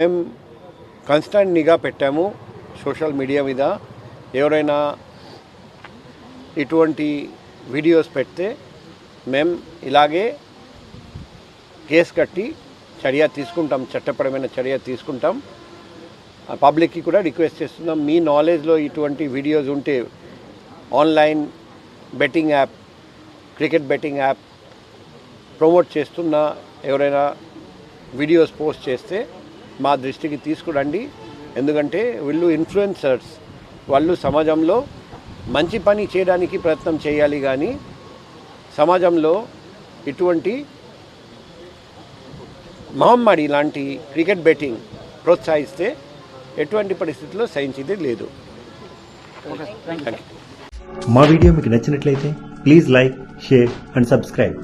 మేము కన్స్టెంట్ నిఘా పెట్టాము సోషల్ మీడియా మీద. ఎవరైనా ఇటువంటి వీడియోస్ పెడితే మేము ఇలాగే కేసు కట్టి చర్య తీసుకుంటాం చట్టపరమైన చర్య తీసుకుంటాం. ఆ పబ్లిక్కి కూడా రిక్వెస్ట్ చేస్తున్నాం. మీ నాలెడ్జ్లో ఇటువంటి వీడియోస్ ఉంటే online betting app cricket betting app promote చేస్తున్న ఎవరైనా వీడియోస్ పోస్ట్ చేస్తే మా దృష్టికి తీసుకురండి. ఎందుకంటే వీళ్ళు ఇన్ఫ్లుయెన్సర్స్. వాళ్ళు సమాజంలో మంచి పని చేయడానికి ప్రయత్నం చేయాలి కానీ సమాజంలో ఇటువంటి మహమ్మారి లాంటి క్రికెట్ బెట్టింగ్ ప్రోత్సహిస్తే ఎటువంటి పరిస్థితుల్లో సహించేది లేదు. మా వీడియో మీకు నచ్చినట్లయితే please like share and subscribe.